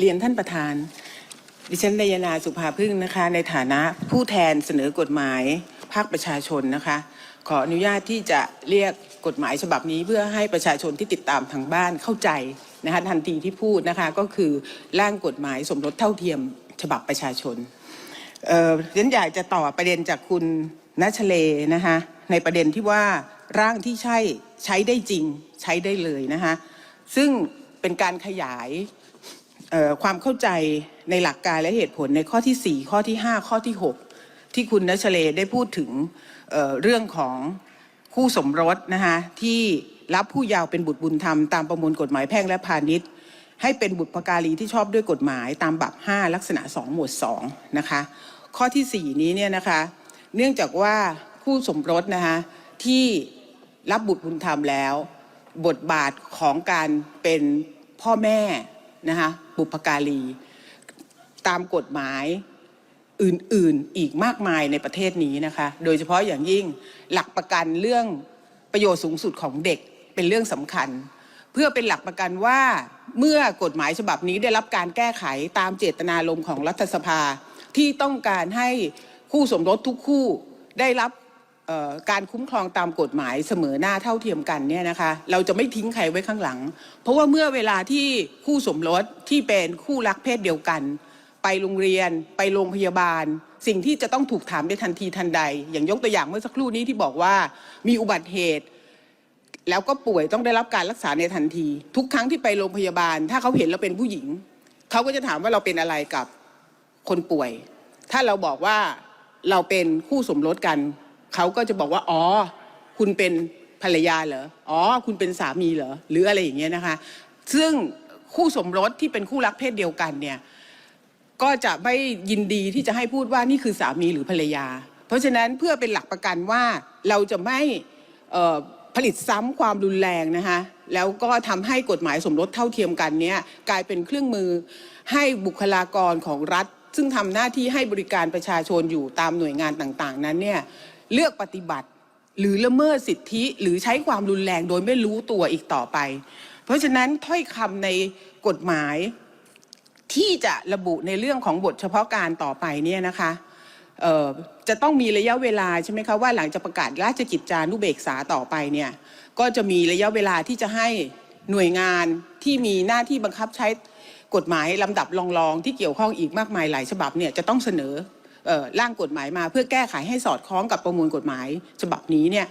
เรียนท่านประธาน ดิฉันนายนาสุภาพึ่งนะคะ ในฐานะผู้แทนเสนอกฎหมายภาคประชาชนนะคะ ขออนุญาตที่จะเรียกกฎหมายฉบับนี้ เพื่อให้ประชาชนที่ติดตามทางบ้านเข้าใจนะคะทันทีที่พูดนะคะก็คือร่างกฎหมายสมรสเท่าเทียมฉบับประชาชนเอ่อดิฉันอยากจะต่อประเด็นจากคุณนัชเลนะคะในประเด็นที่ว่าร่างที่ใช่ใช้ได้จริงใช้ได้เลยนะคะซึ่งเป็นการขยาย ความเข้าใจในหลักการและเหตุผลในข้อที่ 4 ข้อที่ 5 ข้อที่ 6 ที่คุณนัชเลได้พูดถึงเเรื่องของคู่สมรสนะคะที่รับผู้ยาวเป็นบุตรบุญธรรมตามประมวลกฎหมายแพ่งและพาณิชย์ ให้เป็นบุตรการีที่ชอบด้วยกฎหมายตามบับ5ลักษณะ 2 หมวด2นะคะข้อที่ 4 นี้เนี่ยนะคะเนื่องจากว่าคู่สมรสนะคะที่รับบุตรบุญธรรมแล้ว บทบาทของการเป็นพ่อแม่นะคะ บุพการี ตามกฎหมายอื่นๆอีกมากมายในประเทศนี้นะคะ โดยเฉพาะอย่างยิ่งหลักประกันเรื่องประโยชน์สูงสุดของเด็กเป็นเรื่องสำคัญ เพื่อเป็นหลักประกันว่าเมื่อกฎหมายฉบับนี้ได้รับการแก้ไขตามเจตนารมณ์ของรัฐสภาที่ต้องการให้คู่สมรสทุกคู่ได้รับ การคุ้มครองตามกฎหมายเสมอหน้าเท่าเทียมกันเนี่ยนะคะเราจะไม่ทิ้งใครไว้ข้างหลัง เพราะว่าเมื่อเวลาที่คู่สมรสที่เป็นคู่รักเพศเดียวกัน ไปโรงเรียน ไปโรงพยาบาล สิ่งที่จะต้องถูกถามในทันทีทันใด อย่างยกตัวอย่างเมื่อสักครู่นี้ที่บอกว่ามีอุบัติเหตุ แล้วก็ป่วยต้องได้รับการรักษาในทันที ทุกครั้งที่ไปโรงพยาบาล ถ้าเขาเห็นเราเป็นผู้หญิง เขาก็จะถามว่าเราเป็นอะไรกับคนป่วย ถ้าเราบอกว่าเราเป็นคู่สมรสกัน เขาก็จะบอกว่าอ๋อคุณเป็นภรรยาเหรออ๋อ คุณเป็นสามีเหรอหรืออะไรอย่างเงี้ยนะคะ ซึ่งคู่สมรสที่เป็นคู่รักเพศเดียวกันเนี่ยก็จะไม่ยินดีที่จะให้พูดว่านี่คือสามีหรือภรรยา เพราะฉะนั้นเพื่อเป็นหลักประกันว่าเราจะไม่ผลิตซ้ำความรุนแรงนะคะแล้วก็ทำให้กฎหมายสมรสเท่าเทียมกันเนี้ยกลายเป็นเครื่องมือให้บุคลากรของรัฐ ซึ่งทำหน้าที่ให้บริการประชาชนอยู่ตามหน่วยงานต่างๆ นั้นเนี่ย เลือกปฏิบัติ หรือละเมิดสิทธิหรือใช้ความรุนแรงโดยไม่รู้ตัวอีกต่อไป เพราะฉะนั้นถ้อยคำในกฎหมายที่จะระบุในเรื่องของบทเฉพาะการต่อไปเนี่ยนะคะจะต้องมีระยะเวลาใช่ไหมคะว่าหลังจากประกาศราชกิจจานุเบกษาต่อไปเนี่ยก็จะมีระยะเวลาที่จะให้หน่วยงานที่มีหน้าที่บังคับใช้กฎหมายลำดับรองๆ ที่เกี่ยวข้องอีกมากมายหลายฉบับเนี่ยจะต้องเสนอ ร่างกฎหมายมา เพื่อแก้ไขให้สอดคล้องกับประมวลกฎหมาย ฉบับนี้เนี่ย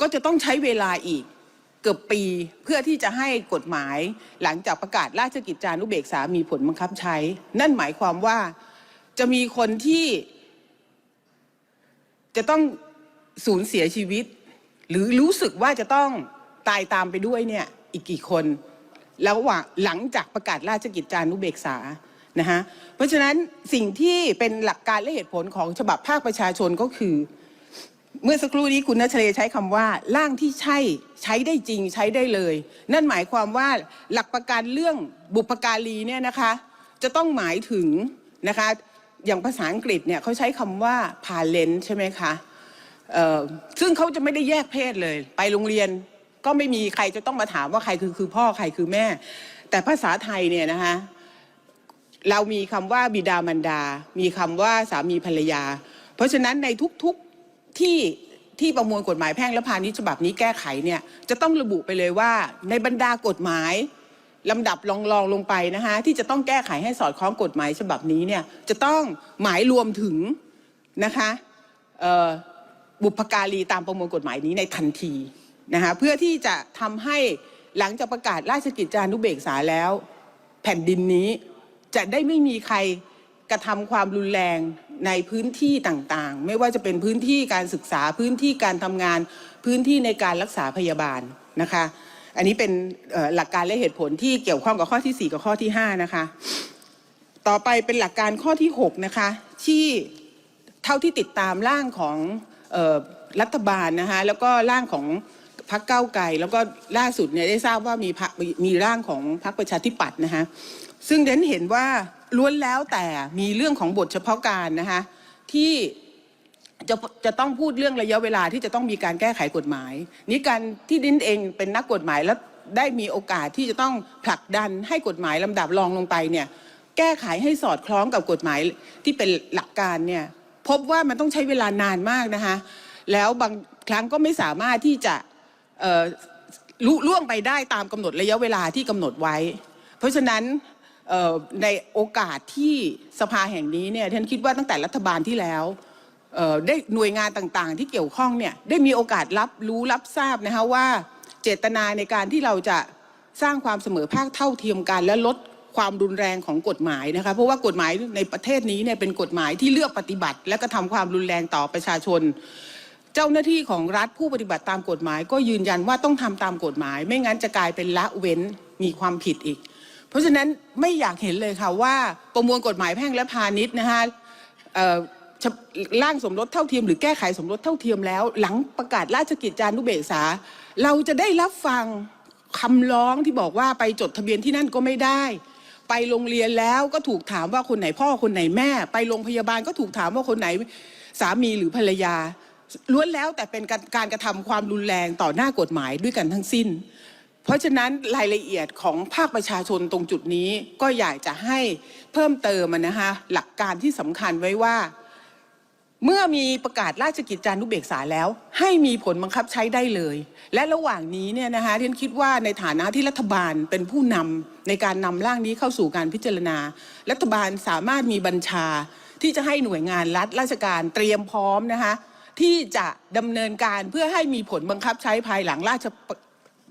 ก็จะต้องใช้เวลาอีกเกือบปีเพื่อที่จะให้กฎหมายหลังจากประกาศราชกิจจานุเบกษามีผลบังคับใช้ นั่นหมายความว่าจะมีคนที่จะต้องสูญเสียชีวิต หรือรู้สึกว่าจะต้องตายตามไปด้วยเนี่ยอีกกี่คน แล้วว่าหลังจากประกาศราชกิจจานุเบกษา นะฮะเพราะฉะนั้นสิ่งที่เป็นหลักการและเหตุผลของฉบับภาคประชาชนก็คือ เมื่อสักครู่นี้คุณนัชเลใช้คำว่าร่างที่ใช่ใช้ได้จริงใช้ได้เลย นั่นหมายความว่าหลักประกันเรื่องบุพการีเนี่ยนะคะจะต้องหมายถึงนะคะอย่างภาษาอังกฤษเนี่ยเขาใช้คำว่า parent ใช่ไหมคะซึ่งเขาจะไม่ได้แยกเพศเลย ไปโรงเรียนก็ไม่มีใครจะต้องมาถามว่าใครคือคือพ่อใครคือแม่ แต่ภาษาไทยเนี่ยนะคะ เรามีคำว่าบิดามารดา มีคำว่าสามีภรรยา เพราะฉะนั้นในทุกๆที่ที่ประมวลกฎหมายแพ่งและพาณิชย์ฉบับนี้แก้ไขเนี่ยจะต้องระบุไปเลยว่าในบรรดากฎหมายลำดับรองรองๆลงไปนะคะที่จะต้องแก้ไขให้สอดคล้องกฎหมายฉบับนี้เนี่ยจะต้องหมายรวมถึงนะคะบุพการีตามประมวลกฎหมายนี้ในทันทีนะคะเพื่อที่จะทำให้หลังจากประกาศราชกิจจานุเบกษาแล้ว แผ่นดินนี้ จะได้ไม่มีใครกระทำความรุนแรงในพื้นที่ต่างๆ ไม่ว่าจะเป็นพื้นที่การศึกษาพื้นที่การทำงานพื้นที่ในการรักษาพยาบาลนะคะ อันนี้เป็นหลักการและเหตุผลที่เกี่ยวข้องกับข้อที่ 4 กับข้อที่ 5 นะคะ ต่อไปเป็นหลักการข้อที่ 6 นะคะ ที่เท่าที่ติดตามร่างของออรัฐบาลนะคะแล้วก็ร่างของพรรคก้าไกลแล้วก็ล่าสุดเนี่ยได้ทราบว่ามีมีร่างของพรรคประชาธิปัตย์นะคะ ซึ่งเดนเห็นว่าล้วนแล้วแต่มีเรื่องของบทเฉพาะการนะคะที่จะจะต้องพูดเรื่องระยะเวลาที่จะต้องมีการแก้ไขกฎหมาย นี่การที่ดินเองเป็นนักกฎหมายแล้วได้มีโอกาสที่จะต้องผลักดันให้กฎหมายลำดับรองลงไปเนี่ยแก้ไขให้สอดคล้องกับกฎหมายที่เป็นหลักการเนี่ยพบว่ามันต้องใช้เวลานานมากนะคะแล้วบางครั้งก็ไม่สามารถที่จะลุล่วงไปได้ตามกำหนดระยะเวลาที่กำหนดไว้ เพราะฉะนั้น ในโอกาสที่สภาแห่งนี้เนี่ยท่านคิดว่าตั้งแต่รัฐบาลที่แล้วได้หน่วยงานต่างๆ ที่เกี่ยวข้องเนี่ยได้มีโอกาสรับรู้รับทราบนะคะว่าเจตนาในการที่เราจะสร้างความเสมอภาคเท่าเทียมกัน และลดความรุนแรงของกฎหมายนะคะเพราะว่ากฎหมายในประเทศนี้เนี่ยเป็นกฎหมายที่เลือกปฏิบัติ และกระทำความรุนแรงต่อประชาชน เจ้าหน้าที่ของรัฐผู้ปฏิบัติตามกฎหมาย ก็ยืนยันว่าต้องทำตามกฎหมาย ไม่งั้นจะกลายเป็นละเว้นมีความผิดอีก เพราะฉะนั้นไม่อยากเห็นเลยค่ะว่าประมวลกฎหมายแพ่งและพาณิชย์นะคะเอ่อฉะร่างสมรสเท่าเทียมหรือแก้ไขสมรสเท่าเทียมแล้ว หลังประกาศราชกิจจานุเบกษา เราจะได้รับฟังคำร้องที่บอกว่าไปจดทะเบียนที่นั่นก็ไม่ได้ ไปโรงเรียนแล้วก็ถูกถามว่าคนไหนพ่อคนไหนแม่ ไปโรงพยาบาลก็ถูกถามว่าคนไหนสามีหรือภรรยาล้วนแล้วแต่เป็นการการกระทำความรุนแรงต่อหน้ากฎหมายด้วยกันทั้งสิ้น เพราะฉะนั้นรายละเอียดของภาคประชาชนตรงจุดนี้ก็อยากจะให้เพิ่มเติมนะคะหลักการที่สำคัญไว้ว่า เมื่อมีประกาศราชกิจจานุเบกษาแล้ว ให้มีผลบังคับใช้ได้เลย และระหว่างนี้เนี่ยนะคะที่ฉันคิดว่าในฐานะที่รัฐบาลเป็นผู้นำในการนำร่างนี้เข้าสู่การพิจารณา รัฐบาลสามารถมีบัญชาที่จะให้หน่วยงานรัฐราชการเตรียมพร้อมนะคะที่จะดำเนินการเพื่อให้มีผลบังคับใช้ภายหลังราช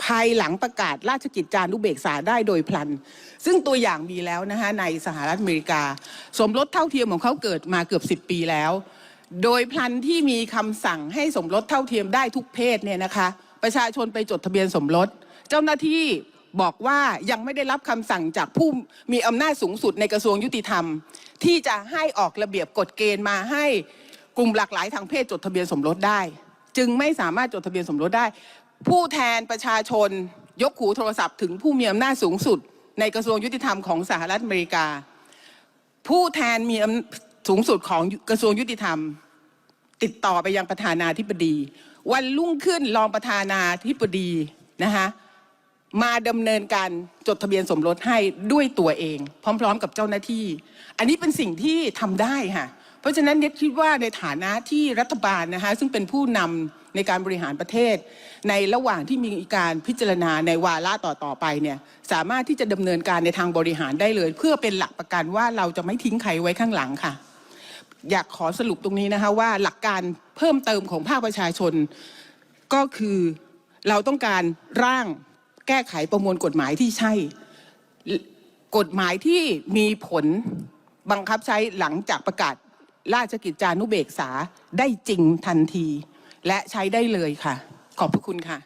ภายหลังประกาศราชกิจจานุเบกษาได้โดยพลัน ซึ่งตัวอย่างมีแล้วนะคะในสหรัฐอเมริกา สมรสเท่าเทียมของเขาเกิดมาเกือบ 10 ปีแล้ว โดยพลันที่มีคำสั่งให้สมรสเท่าเทียมได้ทุกเพศเนี่ยนะคะ ประชาชนไปจดทะเบียนสมรส เจ้าหน้าที่บอกว่ายังไม่ได้รับคำสั่งจากผู้มีอำนาจสูงสุดในกระทรวงยุติธรรม ที่จะให้ออกระเบียบกฎเกณฑ์มาให้กลุ่มหลากหลายทางเพศจดทะเบียนสมรสได้ จึงไม่สามารถจดทะเบียนสมรสได้ ผู้แทนประชาชนยกหูโทรศัพท์ถึงผู้มีอำนาจสูงสุด ในกระทรวงยุติธรรมของสหรัฐอเมริกา ผู้แทนมีอำสูงสุดของกระทรวงยุติธรรม ติดต่อไปยังประธานาธิบดี วันรุ่งขึ้นรองประธานาธิบดีนะคะมาดำเนินการจดทะเบียนสมรสให้ด้วยตัวเอง พร้อม ๆ กับเจ้าหน้าที่ อันนี้เป็นสิ่งที่ทำได้ค่ะ เพราะฉะนั้นเน็ตคิดว่าในฐานะที่รัฐบาลนะคะซึ่งเป็นผู้นำ ในการบริหารประเทศ ในระหว่างที่มีการพิจารณาในวาระต่อๆไปเนี่ยสามารถที่จะดำเนินการในทางบริหารได้เลย เพื่อเป็นหลักประกันว่าเราจะไม่ทิ้งใครไว้ข้างหลังค่ะ อยากขอสรุปตรงนี้นะคะว่าหลักการเพิ่มเติมของภาคประชาชน ก็คือเราต้องการร่างแก้ไขประมวลกฎหมายที่ใช่ กฎหมายที่มีผลบังคับใช้หลังจากประกาศราชกิจจานุเบกษาได้จริงทันที และใช้ได้เลยค่ะขอบพระคุณค่ะ